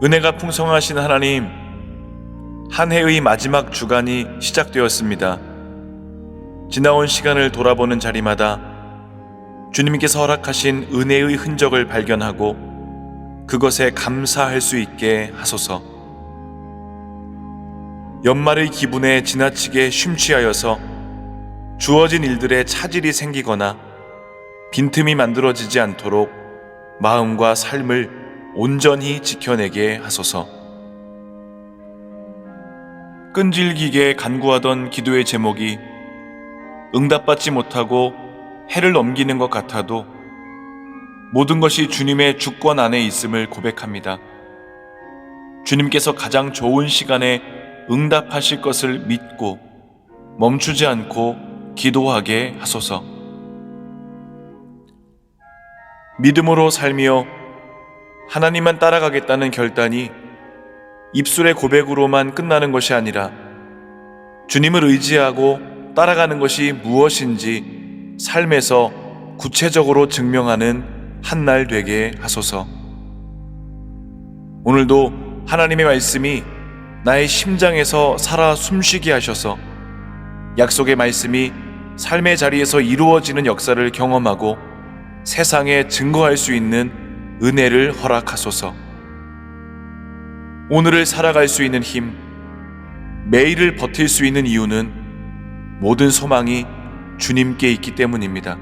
은혜가 풍성하신 하나님, 한 해의 마지막 주간이 시작되었습니다. 지나온 시간을 돌아보는 자리마다 주님께서 허락하신 은혜의 흔적을 발견하고 그것에 감사할 수 있게 하소서. 연말의 기분에 지나치게 심취하여서 주어진 일들에 차질이 생기거나 빈틈이 만들어지지 않도록 마음과 삶을 온전히 지켜내게 하소서. 끈질기게 간구하던 기도의 제목이 응답받지 못하고 해를 넘기는 것 같아도 모든 것이 주님의 주권 안에 있음을 고백합니다. 주님께서 가장 좋은 시간에 응답하실 것을 믿고 멈추지 않고 기도하게 하소서. 믿음으로 살며 하나님만 따라가겠다는 결단이 입술의 고백으로만 끝나는 것이 아니라 주님을 의지하고 따라가는 것이 무엇인지 삶에서 구체적으로 증명하는 한 날 되게 하소서. 오늘도 하나님의 말씀이 나의 심장에서 살아 숨쉬게 하셔서 약속의 말씀이 삶의 자리에서 이루어지는 역사를 경험하고 세상에 증거할 수 있는 은혜를 허락하소서. 오늘을 살아갈 수 있는 힘, 매일을 버틸 수 있는 이유는 모든 소망이 주님께 있기 때문입니다.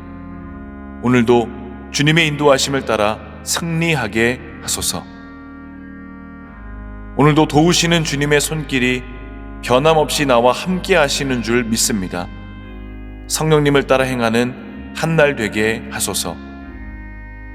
오늘도 주님의 인도하심을 따라 승리하게 하소서. 오늘도 도우시는 주님의 손길이 변함없이 나와 함께 하시는 줄 믿습니다. 성령님을 따라 행하는 한 날 되게 하소서.